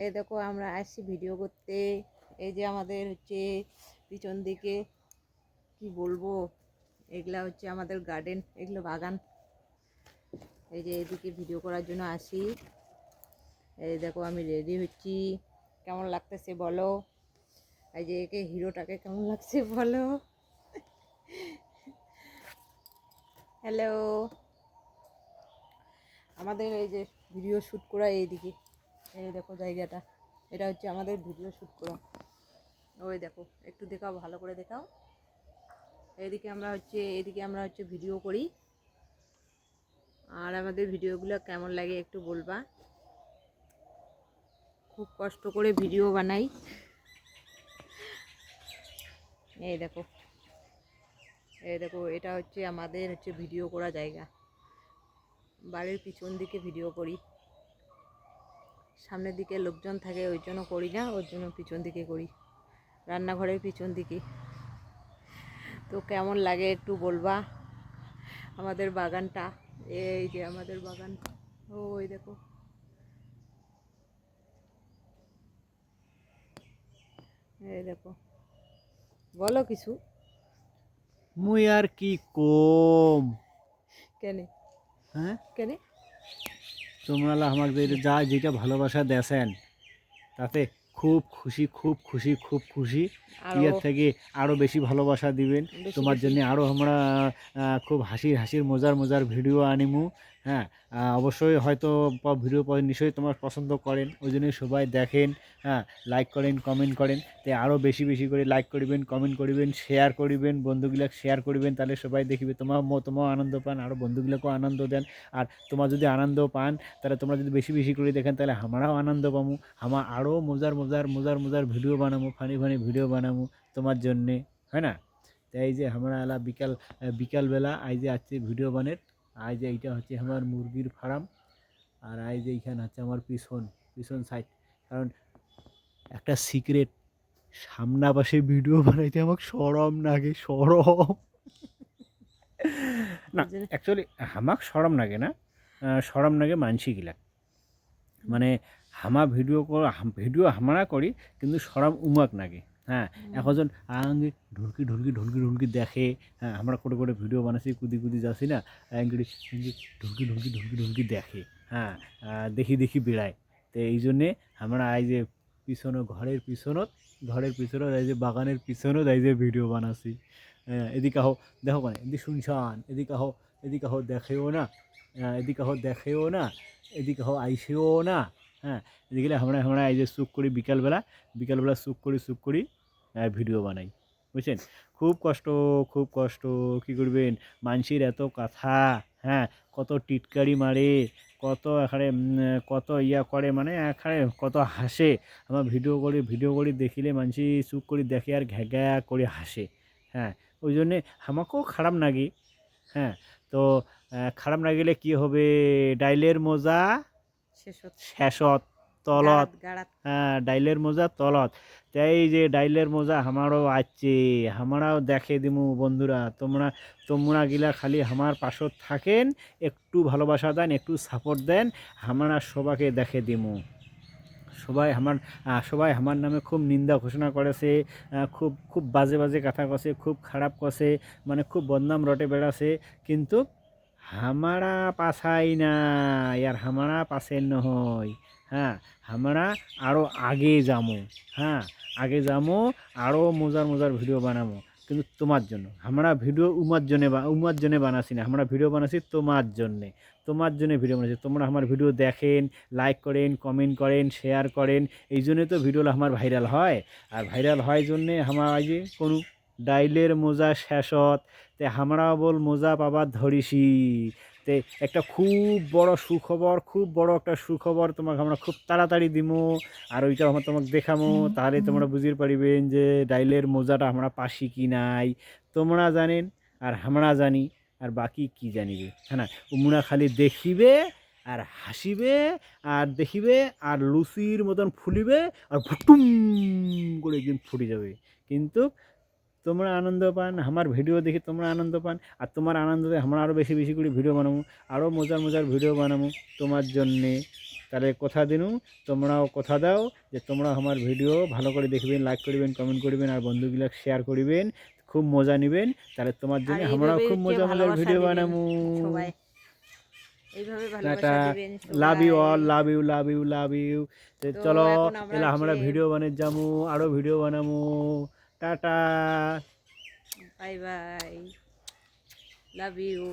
এই দেখো আমরা আসছি ভিডিও করতে। এই যে আমাদের হচ্ছে পিছন দিকে, কি বলব? এগুলা হচ্ছে আমাদের গার্ডেন এগুলো বাগান। এই যে এদিকে ভিডিও করার জন্য আসি। এই দেখো আমি রেডি হচ্ছি। কেমন লাগতেছে বলো? এই যে একে হিরোটাকে কেমন লাগছে বলো? হ্যালো আমাদের এই যে ভিডিও শ্যুট করা এইদিকে। এই দেখো জায়গাটা। এটা হচ্ছে আমাদের ভিডিও শ্যুট করা। ওই দেখো, একটু দেখাও, ভালো করে দেখাও। এইদিকে আমরা হচ্ছে, এদিকে আমরা হচ্ছে ভিডিও করি। আর আমাদের ভিডিওগুলো কেমন লাগে একটু বলবা। খুব কষ্ট করে ভিডিও বানাই। এই দেখো এই দেখো, এটা হচ্ছে আমাদের হচ্ছে ভিডিও করা জায়গা। বাড়ির পিছন দিকে ভিডিও করি। সামনের দিকে লোকজন থাকে ওই জন্য করি না ওর জন্য পিছন দিকে করি। রান্নাঘরের পিছন দিকে। তো কেমন লাগে একটু বলবা? আমাদের বাগানটা এই যে আমাদের বাগান। ওই দেখো। এই দেখো। বলো কিছু। মুই আর কি কম? কেনে? হ্যাঁ? কেনে? তোমরা আমাকে যা যেটা ভালোবাসা দেছেন তাতে খুব খুশি খুব খুশি খুব খুশি। ইয়ার থেকে আরও বেশি ভালোবাসা দিবেন। তোমার জন্য আরও আমরা খুব হাসির হাসির মজার মজার ভিডিও আনিমু। হ্যাঁ অবশ্যই হয়তো ভিডিও নিশ্চয়ই তোমার পছন্দ করেন। ওই জন্যই সবাই দেখেন হ্যাঁ লাইক করেন কমেন্ট করেন। তাই আরও বেশি বেশি করে লাইক করিবেন কমেন্ট করিবেন শেয়ার করিবেন, বন্ধুগুলাক শেয়ার করিবেন, তাহলে সবাই দেখিবে তোমার তোমার আনন্দ পান আরও বন্ধুগুলোকেও আনন্দ দেন। আর তোমার যদি আনন্দ পান, তাহলে তোমরা যদি বেশি বেশি করে দেখেন, তাহলে আমরাও আনন্দ পাবো আমার আরও মজার মজার মজার মজার ভিডিও বানাবো ফানি ফানি ভিডিও বানাবো তোমার জন্যে, হয় না? তাই যে আমরা এলা বিকাল বিকালবেলা, আই যে আছে ভিডিও বানের আই যে এইটা হচ্ছে আমার মুরগির ফার্ম আর আই যে এইখানে হচ্ছে আমার পিছন পিছন সাইড কারণ একটা সিক্রেট সামনা পাশে ভিডিও বানাইতে আমাকে সরম লাগে সরম। না অ্যাকচুয়ালি হামাক সরম লাগে না সরম লাগে মানসি গিলা মানে হামা ভিডিও ভিডিও হামারা করি কিন্তু সরম উমাক লাগে। হ্যাঁ এখন আঙ্গে ঢুলকি ঢুলকি ঢুলকি ঢুলকি দেখে হ্যাঁ আমরা করে করে ভিডিও বানাচ্ছি কুদি কুদি যাচ্ছি না আঙ্গি ঢুলকি ঢুলকি ঢুলকি ঢুলকি দেখে হ্যাঁ দেখি দেখি বেড়ায়। তো এই জন্যে আমরা এই যে পিছনে ঘরের পিছনত ঘরের পিছনত এই যে বাগানের পিছনত এই যে ভিডিও বানাচ্ছি। হ্যাঁ এদিকে আহো দেখো মানে এদিকে শুনছান এদিকে আহো এদিকে আহো দেখেও না হ্যাঁ, এদিকে আহো দেখেও না এদিকে আহো আইসেও না হ্যাঁ এদিকে আমরা আমরা এই যে চুপ করি বিকালবেলা বিকালবেলা চুপ করি চুপ করি ভিডিও বানাই বুঝছেন? খুব কষ্ট খুব কষ্ট কি করবেন? মানসির এত কথা হ্যাঁ? কত টিটকারি মারে কত এখানে কত ইয়া করে মানে এখানে কত হাসে। আমার ভিডিও করে ভিডিও করে দেখিলে মানসি চুপ করে দেখে আর ঘ্যা ঘ্যা করে হাসে হ্যাঁ? ওই জন্যে আমাকেও খারাপ লাগে হ্যাঁ? তো খারাপ লাগিলে কি হবে? ডাইলের মোজা শেষত তলত। হ্যাঁ ডাইলের মোজা তলত। তাই যে ডাইলের মোজা আমারও আছে আমারাও দেখে দিমু বন্ধুরা। তোমরা তোমরা গিলা খালি আমার পাশত থাকেন একটু ভালোবাসা দেন একটু সাপোর্ট দেন আমরা সবাকে দেখে দিমু। সবাই আমার সবাই আমার নামে খুব নিন্দা ঘোষণা করেছে খুব খুব বাজে বাজে কথা কছে খুব খারাপ কছে মানে খুব বদনাম রটে বেড়াছে। কিন্তু হামারা পাছাই না আর হামারা পাশে নহয় হ্যাঁ আমরা আরও আগে যাব হ্যাঁ আগে যাব আরও মজার মজার ভিডিও বানাবো কিন্তু তোমার জন্য, আমরা ভিডিও উমার জন্য উমার জন্য বানাচ্ছি না, আমরা ভিডিও বানাচ্ছি তোমার জন্যে, তোমার জন্য ভিডিও বানাচ্ছি তোমরা আমার ভিডিও দেখেন লাইক করেন কমেন্ট করেন শেয়ার করেন, এই জন্যে তো ভিডিওটা আমার ভাইরাল হয়। আর ভাইরাল হয় জন্যে আমার যে কোনো ডাইলের মোজা শেষত তে আমরা বল মোজা পাবার ধরিসি তে একটা খুব বড় সুখবর খুব বড় একটা সুখবর তোমাকে আমরা খুব তাড়াতাড়ি দিমু। আর ওইটা আমরা তোমাকে দেখামো। তাহলে তোমরা বুঝিয়ে পারিবেন যে ডাইলের মোজাটা আমরা পাশি কি নাই। তোমরা জানেন আর আমরা জানি আর বাকি কি জানিবে। হ্যাঁ না? তোমরা খালি দেখিবে আর হাসিবে আর দেখিবে আর লুচির মতন ফুলিবে আর ভুটুম করে একদিন ফুটে যাবে। কিন্তু তোমরা আনন্দ পান আমার ভিডিও দেখে তোমরা আনন্দ পান আর তোমার আনন্দ দেখে আমরা আরও বেশি বেশি করে ভিডিও বানাবো আরও মজার মজার ভিডিও বানাবো তোমার জন্যে। তাহলে কথা দিনু তোমরাও কথা দাও যে তোমরা আমার ভিডিও ভালো করে দেখবেন লাইক করবেন কমেন্ট করবেন আর বন্ধুগুলা শেয়ার করবেন খুব মজা নেবেন। তাহলে তোমার জন্য আমরাও খুব মজা মজার ভিডিও বানাবো। Tata. Love you all love you love you love you চলো আমরা ভিডিও বানিয়ে যাব আরও ভিডিও বানাবো। Tata. Bye bye. Love you